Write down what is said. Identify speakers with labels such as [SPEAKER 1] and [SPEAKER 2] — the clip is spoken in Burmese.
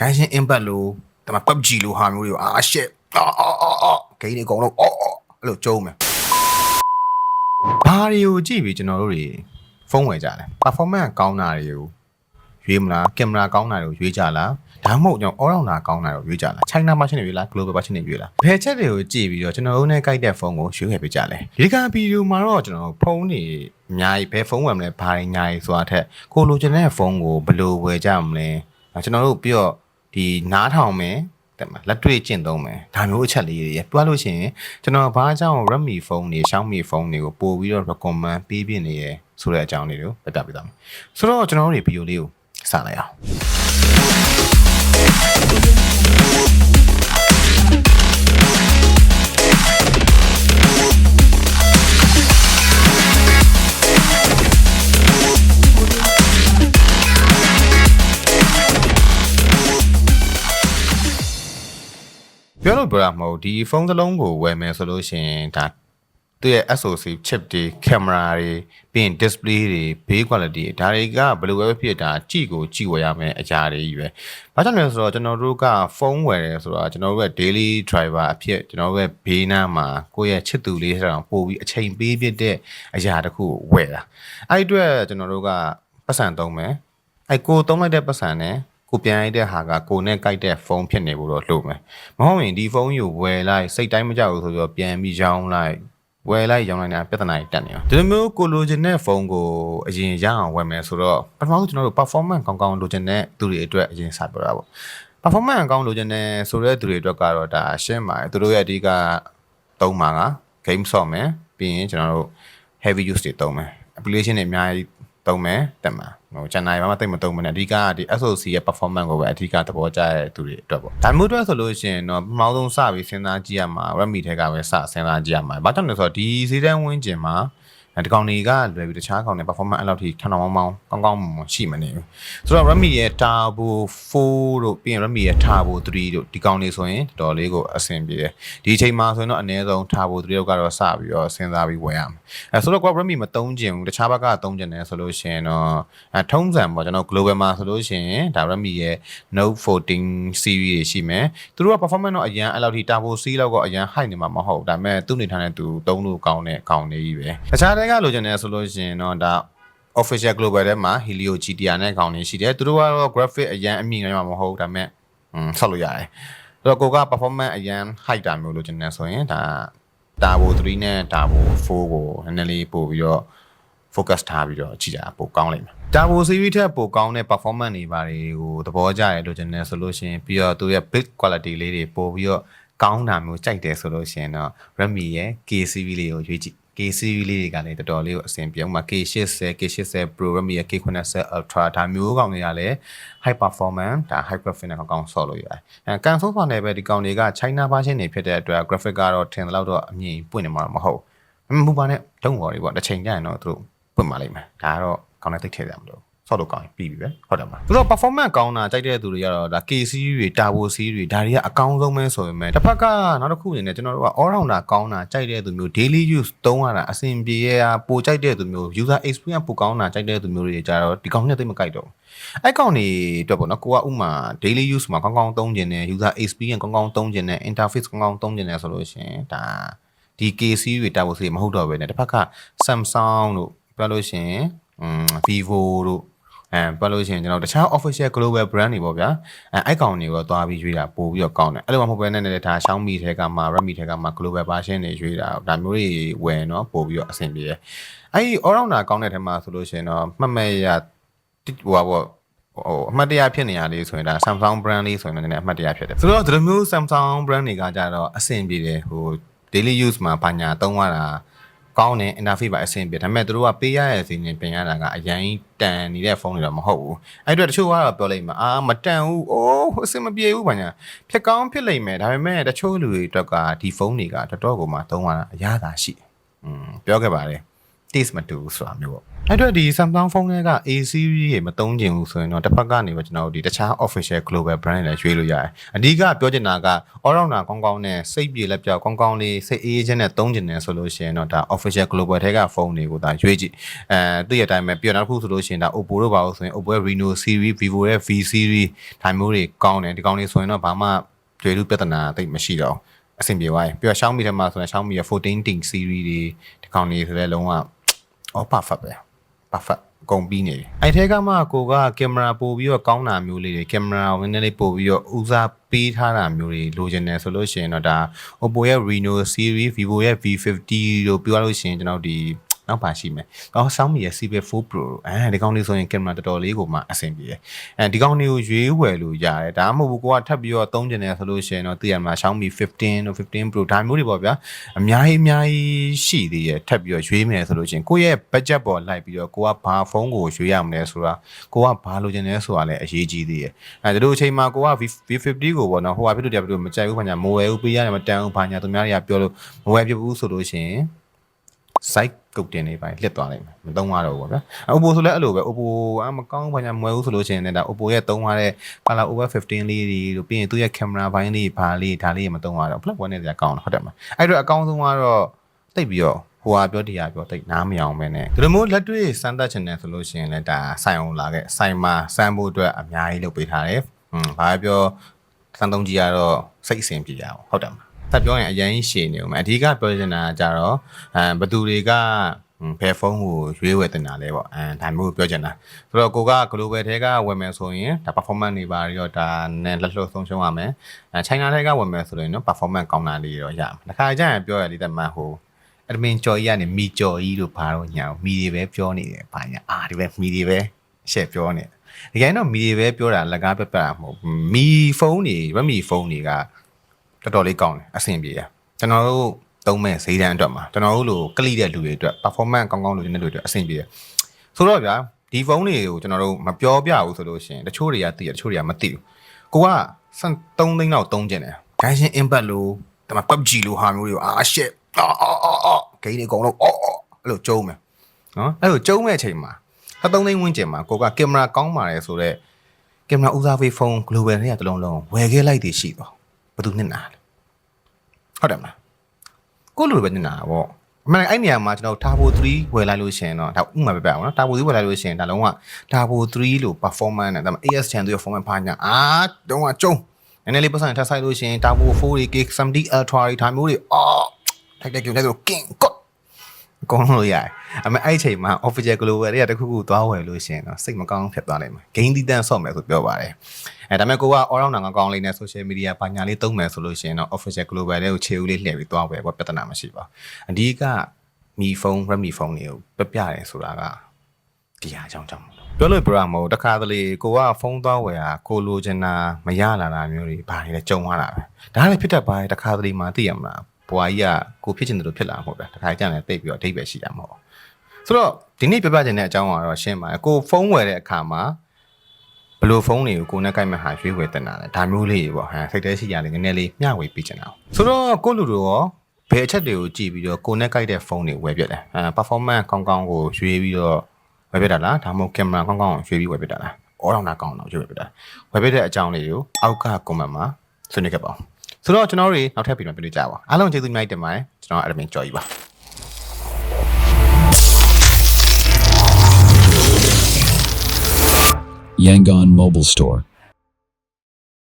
[SPEAKER 1] Genshin Impact လို့ဒါမှ PUBG လို့ဟာမျိုးတွေကိုအာ shit အာအာအာအာဂိမ်းတွေအကုန်လုံးအော်အော်အဲ့လိုကျုံးမယ်ဘာတွေကိုကြည့်ပြီးကျွန်တော်တို့တွေဖုန်းဝယ်ကြတယ် performance ကောင်းတာတွေကိုရွေးမလားကင်မရာကောင်းတာတွေကိုရွေးကြလားဒါမှမဟုတ်ကျွန်တော် all rounder ကောင်းတာတွေကိုရွေးကြလား China version တွေရွေးလား global version တွေရွေးလားဘယ်ချက်တွေကိုကြည့်ပြီးတော့ကျွန်တော်တို့နဲ့ကြိုက်တဲ့ဖုန်းကိုရွေးခဲ့ပေးကြလဲဒီကဗီဒီယိုမှာတော့ကျွန်တော်ဖုန်းတွေအများကြီးဘယ်ဖုန်းဝယ်မလဲဘာတွေညာကြီးဆိုတာထက်ကိုလိုချင်တဲ့ဖုန်းကိုဘယ်လိုဝယ်ကြမလဲအဲကျွန်တော်တို့ပြီးတော့ ဒီနားထောင်မယ်တဲ့မှာလက်တွေ့ကျင့်သုံးမယ်ဒါမျိုးအချက်လေးတွေရပြောလို့ရှိရင်ကျွန်တော်ဘာကြောင့် Redmi ဖုန်းတွေ Xiaomi ဖုန်းတွေကိုပို့ပြီးတော့ recommend ပေးပြနေရဆိုတဲ့အကြောင်းလေးတွေကိုပြပြပေးသွားမယ်ဆိုတော့ကျွန်တော်တို့ဒီဗီဒီယိုလေးကိုစလိုက်အောင် လို့ပြောတာမဟုတ်ဒီဖုန်းတစ်လုံးကိုဝယ်မယ်ဆိုလို့ရှိရင်ဒါသူ့ရဲ့ SoC chip တွေ camera တွေပြီးရင် display တွေ build quality တွေဒါတွေကဘယ်လိုပဲဖြစ်တာကြည့်ကိုကြည့်ဝယ်ရမယ်အရာတွေကြီးပဲ။ဘာကြောင့်လဲဆိုတော့ကျွန်တော်တို့ကဖုန်းဝယ်တယ်ဆိုတော့ကျွန်တော်တို့ရဲ့ daily driver အဖြစ်ကျွန်တော်တို့ရဲ့ဘေးနားမှာကိုယ့်ရဲ့ချစ်သူလေးဆိုတော့ပို့ပြီးအချိန်ပေးပြတဲ့အရာတစ်ခုကိုဝယ်တာ။အဲ့ဒီအတွက်ကျွန်တော်တို့ကပတ်စံသုံးမယ်။အဲ့ကိုသုံးလိုက်တဲ့ပတ်စံနဲ့ ကိုပြန်ရိုက်တဲ့ဟာကကိုနဲ့ကြိုက်တဲ့ဖုန်းဖြစ်နေဖို့တော့လိုမယ်မဟုတ်ရင်ဒီဖုန်းကိုဝယ်လိုက်စိတ်တိုင်းမကြောက်ဘူးဆိုတော့ပြန်ပြီးရောင်းလိုက်ဝယ်လိုက်ရောင်းလိုက်တာပြဿနာကြီးတက်နေရောဒီလိုမျိုးကိုလိုချင်တဲ့ဖုန်းကိုအရင်ရအောင်ဝယ်မယ်ဆိုတော့ပထမဆုံးကျွန်တော်တို့ performance ကောင်းကောင်းလိုချင်တဲ့သူတွေအတွက်အရင်စပြောတာပေါ့ performance ကောင်းလိုချင်တဲ့ဆိုတဲ့သူတွေအတွက်ကတော့ဒါရှင်းပါတယ်သူတို့ရဲ့အဓိကသုံးမှာက game ဆော့မယ်ပြီးရင်ကျွန်တော်တို့ heavy use တွေသုံးမယ် application တွေအများကြီး သုံးမယ်တက်မှာဟို channel ဘာမှတိတ်မသုံးမနဲ့အဓိကဒီ SOC ရဲ့ performance ကိုပဲအဓိကသဘောကျတဲ့သူတွေအတွက်ပေါ့ဒါမျိုးအတွက်ဆိုလို့ရှိရင်တော့ပထမဆုံးစပြီးစဉ်းစားကြည့်ရမှာ Redmi ထဲကပဲစစဉ်းစားကြည့်ရမှာဘာကြောင့်လဲဆိုတော့ဒီဈေးတန်းဝင်းကျင်မှာ ဒီကောင်တွေကလွယ်ပြီးတခြားကောင်တွေ performance အဲ့လောက်ထိထောင်ထောင်မောင်းမောင်းကောင်းကောင်းမွန်မွန်ရှိမနေဘူးဆိုတော့ Redmi ရဲ့ Turbo 4တို့ပြီးရင် Redmi ရဲ့ Turbo 3တို့ဒီကောင်တွေဆိုရင်တော်တော်လေးကိုအဆင်ပြေတယ်ဒီအချိန်မှာဆိုရင်တော့အနည်းဆုံး Turbo 3တို့ကတော့စပြီးတော့စဉ်းစားပြီးဝယ်ရမယ်အဲဆိုတော့ကွာ Redmi မသုံးကျင်ဘူးတခြားဘက်ကသုံးကျင်တယ်ဆိုလို့ရှိရင်တော့အဲထုံးစံပေါ့ကျွန်တော် global မှာဆိုလို့ရှိရင်ဒါ Redmi ရဲ့ Note 14 series တွေရှိမယ်သူတို့က performance တော့အရင်အဲ့လောက်ထိ Turbo C လောက်ကအရင် high နေမှာမဟုတ်ဒါပေမဲ့သူ့နေထားတဲ့သူသုံးလို့ကောင်းတဲ့ကောင်တွေကြီးပဲတခြားတွေကလိုချင်တယ်ဆိုလို့ရှိရင်တော့ဒါ official global ထဲမှာ Helio GTR နဲ့ခေါင်းနေရှိတယ်သူတို့ကတော့ graphic အရန်အမြင့်နေမှာမဟုတ်ဒါပေမဲ့อืมဆောက်လို့ရတယ်အဲ့တော့ကိုက performance အရန် high တာမျိုးလိုချင်တယ်ဆိုရင်ဒါ Turbo 3နဲ့ Turbo 4ကိုနည်းနည်းလေးပို့ပြီးတော့ focus ထားပြီးတော့ကြည့်ကြတာပိုကောင်းလိမ့်မယ် Turbo series ထက်ပိုကောင်းတဲ့ performance တွေပါတယ်ကိုသဘောကျတယ်လို့ကျွန်တော်ဆိုလို့ရှိရင်ပြီးတော့သူရဲ့ build quality လေးတွေပို့ပြီးတော့ကောင်းတာမျိုးကြိုက်တယ်ဆိုလို့ရှိရင်တော့ Redmi ရဲ့ K series လေးကိုရွေးကြည့် K series လေးတွေကလည်းတော်တော်လေးကိုအဆင်ပြေအောင်မှာ K80 K80 Pro Redmi ရဲ့ K90 Ultra ဒါမျိုးကောင်တွေကလည်း high performance ဒါ high graphic နဲ့ကောင်းဆော့လို့ရတယ်။အဲကန်ဆိုးဖာနဲ့ပဲဒီကောင်တွေက China version တွေဖြစ်တဲ့အတွက် graphic ကတော့ထင်တယ်လို့တော့အမြင်ပွင့်နေမှာမဟုတ်ဘူး။မဟုတ်ပါနဲ့ဒုံပေါ်တွေပေါ့တစ်ချိန်ကျရင်တော့သူတို့ပွင့်มาလိမ့်မယ်ဒါကတော့ကောင်းတဲ့သိထည့်ရမလို့ ဆော့လို့ကောင်းရင်ပြီးပြီပဲဟုတ်တယ်မလားသူတို့ performance ကောင်းတာကြိုက်တဲ့သူတွေကတော့ဒါ K series တွေ Turbo series တွေဒါတွေကအကောင်းဆုံးပဲဆိုပေမဲ့တစ်ဖက်ကနောက်တစ်ခုအနေနဲ့ကျွန်တော်တို့က all rounder ကောင်းတာကြိုက်တဲ့သူမျိုး daily use သုံးရတာအဆင်ပြေရပိုကြိုက်တဲ့သူမျိုး user experience ပိုကောင်းတာကြိုက်တဲ့သူမျိုးတွေကြတော့ဒီကောင်နဲ့သိမကြိုက်တော့ဘူးအဲ့ကောင်တွေအတွက်ပေါ့နော်ကိုကဥမာ daily use မှာကောင်းကောင်းသုံးကျင်တယ် user experience ကောင်းကောင်းသုံးကျင်တယ် interface ကောင်းကောင်းသုံးကျင်တယ်ဆိုလို့ရှိရင်ဒါဒီ KC တွေတာဖို့စီမဟုတ်တော့ပဲねတစ်ဖက်က Samsung တို့ပြောလို့ရှိရင်อืม Vivo တို့ အဲပြောလို့ရှိရင်ကျွန်တော်တခြား official global brand တွေပေါ့ဗျာအဲအဲ့ကောင်တွေကိုသွားပြီးရွေးတာပို့ပြီးတော့ကောင်းတယ်အဲ့လိုမှမဟုတ်ဘဲနဲ့လည်းဒါ Xiaomi ထဲကမှ Redmi ထဲကမှ global version တွေရွေးတာဒါမျိုးတွေဝယ်နော်ပို့ပြီးတော့အဆင်ပြေတယ်အဲ့ဒီ all rounder ကောင်းတဲ့ထဲမှာဆိုလို့ရှိရင်တော့မှတ်မဲ့ရဟိုပါပေါ့ဟိုအမှတ်တရဖြစ်နေရလေးဆိုရင်ဒါ Samsung brand လေးဆိုရင်လည်းနည်းနည်းအမှတ်တရဖြစ်တယ်ဆိုတော့ဒီလိုမျိုး Samsung brand တွေကကြတော့အဆင်ပြေတယ်ဟို daily use မှာဘာညာသုံးရတာ ကောင်းတယ် interface ပါအဆင်ပြေဒါပေမဲ့တို့ကပေးရတဲ့စီနေပြင်ရတာကအရင်တန်နေတဲ့ဖုန်းတွေတော့မဟုတ်ဘူးအဲ့အတွက်တချို့ကတော့ပြောလိုက်မှာအာမတန်ဘူးအိုးအဆင်မပြေဘူးဘာညာဖြစ်ကောင်းဖြစ်လိမ့်မယ်ဒါပေမဲ့တချို့လူတွေအတွက်ကဒီဖုန်းတွေကတော်တော်ကိုမှသုံးရတာအရသာရှိอืมပြောခဲ့ပါတယ် taste မတူဘူးဆိုတာမျိုးပေါ့အဲ့တော့ဒီ Samsung phone တွေက A series တွေမသုံးကျင်ဘူးဆိုရင်တော့တစ်ဖက်ကနေပဲကျွန်တော်တို့ဒီတခြား official global brand တွေလည်းရွေးလို့ရတယ်အဓိကပြောချင်တာက all rounder ကောင်းကောင်းနဲ့စိတ်ပြေလက်ပြောက်ကောင်းကောင်းလေးစိတ်အေးခြင်းနဲ့သုံးကျင်တယ်ဆိုလို့ရှိရင်တော့ဒါ official global ထဲကဖုန်းတွေကိုဒါရွေးကြည့်အဲသူ့ရဲ့အတိုင်းပဲပြီးတော့နောက်တစ်ခုဆိုလို့ရှိရင်ဒါ Oppo တို့ပါလို့ဆိုရင် Oppo ရဲ့ Reno series Vivo ရဲ့ V series ဒါမျိုးတွေကောင်းတယ်ဒီကောင်းလေးဆိုရင်တော့ဘာမှကြွေလူပြဿနာတိတ်မရှိတော့ဘူးအဆင်ပြေသွားရင်ပြီးတော့ Xiaomi ထဲမှာဆိုရင် Xiaomi ရဲ့14 Ting series တွေဒီကောင်းလေးဆိုတဲ့လုံးဝ အော် perfect ပဲ perfect အကုန်ပြီးနေပြီအဲ့ထဲကမှကိုကကင်မရာပို့ပြီးတော့ကောင်းတာမျိုးလေးတွေကင်မရာကိုနည်းနည်းလေးပို့ပြီးတော့ဦးစားပေးထားတာမျိုးတွေလိုချင်တယ်ဆိုလို့ရှိရင်တော့ဒါ Oppo ရဲ့ Reno series Vivo ရဲ့ V50 တို့ပြောလို့ရှိရင်ကျွန်တော်ဒီ နောက်ပါရှိမယ်။အော် Xiaomi ရဲ့ CB4 Pro အဲဒီကောင်းလေးဆိုရင်ကင်မရာတော်တော်လေးကိုမှအဆင်ပြေတယ်။အဲဒီကောင်းလေးကိုရွေးဝယ်လို့ရတယ်။ဒါမှမဟုတ်ဘူးကိုကထပ်ပြီးတော့သုံးကျင်တယ်ဆိုလို့ရှိရင်တော့သိရမှာ Xiaomi 15တို့15 Pro ဒါမျိုးတွေပေါ့ဗျာ။အများကြီးအများကြီးရှိသေးရဲ့ထပ်ပြီးတော့ရွေးမယ်ဆိုလို့ရှိရင်ကိုယ့်ရဲ့ budget ပေါ်လိုက်ပြီးတော့ကိုကဘာဖုန်းကိုရွေးရမလဲဆိုတာကိုကဘာလိုချင်လဲဆိုတာလည်းအရေးကြီးသေးရဲ့။အဲဒီလိုအချိန်မှာကိုက V50 ကိုပေါ့နော်ဟိုဟာဖြစ်လို့တရားဖြစ်လို့မကြိုက်ဘူးခါညာမဝယ်ဘူးပေးရတယ်မတန်ဘူးဘာညာသူများတွေကပြောလို့မဝယ်ဖြစ်ဘူးဆိုလို့ရှိရင် site ကုတ်တင်နေပိုင်းလှစ်သွားလိမ့်မယ်မသုံးရတော့ဘူးပေါ့ဗျာ Oppo ဆိုလည်းအဲ့လိုပဲ Oppo အမကောင်းဘာညာမဝယ်ဘူးဆိုလို့ရှိရင်လည်းဒါ Oppo ရဲ့သုံးရတဲ့ color over 15လေးတွေတို့ပြီးရင်သူ့ရဲ့ camera ဘိုင်းလေးဘာလေးဒါလေးမသုံးရတော့ flip one နဲ့ကြာကောင်းတာဟုတ်တယ်မအဲ့တော့အကောင်းဆုံးကတော့တိတ်ပြီးတော့ဟိုဟာပြောတရားပြောတိတ်နားမရအောင်ပဲနဲ့ဒီလိုမျိုးလက်တွေ့စမ်းသပ်ချင်တယ်ဆိုလို့ရှိရင်လည်းဒါဆိုင်အောင်လာခဲ့ဆိုင်မှာစမ်းဖို့အတွက်အများကြီးလုပ်ပေးထားတယ်ဟွန်းဘာပြောစမ်းသုံးကြည့်ရတော့စိတ်အဆင်ပြေရအောင်ဟုတ်တယ်မ ဆက်ပြောရင်အရင်ရှည်နေဦးမယ်အဓိကပြောချင်တာကကြတော့အဲဘယ်သူတွေကဘယ်ဖုန်းကိုရွေးဝယ်တင်တာလဲပေါ့အဲဒါမျိုးပြောချင်တာဆိုတော့ကိုက global ထဲကဝယ်မယ်ဆိုရင်ဒါ performance တွေပါရောဒါနဲ့လက်လွတ်ဆုံးရှုံးရမယ်အဲ China ထဲကဝယ်မယ်ဆိုရင်နော် performance ကောင်းတာလေးတော့ရမယ်တစ်ခါကျရင်ပြောရလိမ့်တယ်မှဟို admin ကြော်ကြီးကနေမီကြော်ကြီးလို့ဘာတော့ညာမီတွေပဲပြောနေတယ်ဘာညာအာဒီပဲမီတွေပဲရှက်ပြောနေတယ်ဒီကိန်းတော့မီတွေပဲပြောတာလက်ကားပက်ပက်တာမဟုတ်ဘူးမီဖုန်းတွေ Redmi ဖုန်းတွေက တော်တော်လေးကောင်းတယ်အဆင်ပြေရကျွန်တော်တို့သုံးမဲ့ဈေးတန်းအတွက်မှာကျွန်တော်တို့လိုကလိတဲ့လူတွေအတွက် performance ကောင်းကောင်းလိုချင်တဲ့လူတွေအတွက်အဆင်ပြေတယ်ဆိုတော့ဗျာဒီဖုန်းတွေကိုကျွန်တော်တို့မပြောပြဘူးဆိုလို့ရှိရင်တချို့တွေကသိတယ်တချို့တွေကမသိဘူးကိုက3သိန်းလောက်သုံးကျင်တယ် Genshin Impact လို့ဒါမှ PUBG လို့ဟာမျိုးတွေကိုအာ shit အော်အော်အော်အော်ဂိမ်းတွေအကုန်လုံးအော်အော်အဲ့လိုကျုံးမယ်နော်အဲ့လိုကျုံးမဲ့အချိန်မှာ3သိန်းဝန်းကျင်မှာကိုကကင်မရာကောင်းပါတယ်ဆိုတော့ကင်မရာဦးစားပေးဖုန်း global တွေကတစ်လုံးလုံးဝယ်ခဲ့လိုက်တည်ရှိတော့ဘယ်သူနှစ်နာလဲ ဟုတ်တယ်မလားကိုလိုပဲနှစ်နာတာပေါ့အမှန်အဲ့နေရာမှာကျွန်တော် Turbo 3ဝယ်လိုက်လို့ရှိရင်တော့ဒါဥမာပဲပြအောင်နော် Turbo 3ဝယ်လိုက်လို့ရှိရင်ဒါလုံးဝ Turbo 3လို့ performance နဲ့ဒါမှ AS 10သူရဲ့ performance ဘာညာအာတော့ကကျုံနည်းနည်းလေးပတ်စံထပ်ဆိုင်လို့ရှိရင် Turbo 4 K70 Ultra တွေဒါမျိုးတွေအော်ထိုက်တဲ့ကြုံတဲ့ဆို king god အကုန်လုံးလို့ရတယ် အမေအဲ့အချိန်မှာ official global တွေကတခုခုသွားဝယ်လို့ရှိရင်တော့စိတ်မကောင်းဖြစ်သွားလိမ့်မယ် gain တီးတန်းဆော့မယ်ဆိုပြောပါတယ်အဲဒါပေမဲ့ကိုက all round ကောင်းလေးနဲ့ social media ပါညာလေးသုံးမယ်ဆိုလို့ရှိရင်တော့ official global တွေကိုခြေဦးလေးလှည့်ပြီးသွားဝယ်ပေါ့ပြဿနာမရှိပါဘူးအဓိကမီဖုန်း Redmi ဖုန်းတွေကိုပြပြတယ်ဆိုတာကဒီဟာကြောင့်ကြောင့်ပြောလို့ပြရမဟုတ်တခါတလေကိုကဖုန်းသွားဝယ်ဟာကိုလိုချင်တာမရလာတာမျိုးတွေဘာတွေလဲကြုံရတာပဲဒါလည်းဖြစ်တတ်ပါတယ်တခါတလေမှသိရမလားဘွာကြီးကကိုဖြစ်ချင်တယ်လို့ဖြစ်လာမှာမဟုတ်ဘူးတခါကြတယ်တိတ်ပြီးတော့အထိပ္ပယ်ရှိတာမဟုတ် ဆိုတော့ဒီနေ့ပြပြချင်တဲ့အကြောင်းကတော့ရှင်းပါတယ်ကိုဖုန်းဝယ်တဲ့အခါမှာဘယ်လိုဖုန်းတွေကိုကိုနဲ့ကိုက်မဲ့ဟာရွေးဝယ်တင်တာလဲဒါမျိုးလေးတွေပေါ့ဟမ်စိတ်ထဲရှိရလေနည်းနည်းလေးမျှဝေပေးချင်တာဆိုတော့ကိုလူတို့ရောဘယ်အချက်တွေကိုကြည့်ပြီးတော့ကိုနဲ့ကိုက်တဲ့ဖုန်းတွေဝယ်ပြတယ်အဲ performance ကောင်းကောင်းကိုရွေးပြီးတော့ဝယ်ပြတာလားဒါမှမဟုတ်ကင်မရာကောင်းကောင်းကိုရွေးပြီးဝယ်ပြတာလားအော်တော့နာကောင်းတော့ရွေးပြတာဝယ်ပြတဲ့အကြောင်းလေးကိုအောက်က comment မှာဆွေးနွေးခဲ့ပါဦးဆိုတော့ကျွန်တော်တို့နောက်ထပ်ပြီးတော့ပြလို့ကြပါအားလုံးကျေးဇူးများတင်ပါတယ်ကျွန်တော် admin ကြော်ကြီးပါ
[SPEAKER 2] Yangon Mobile Store.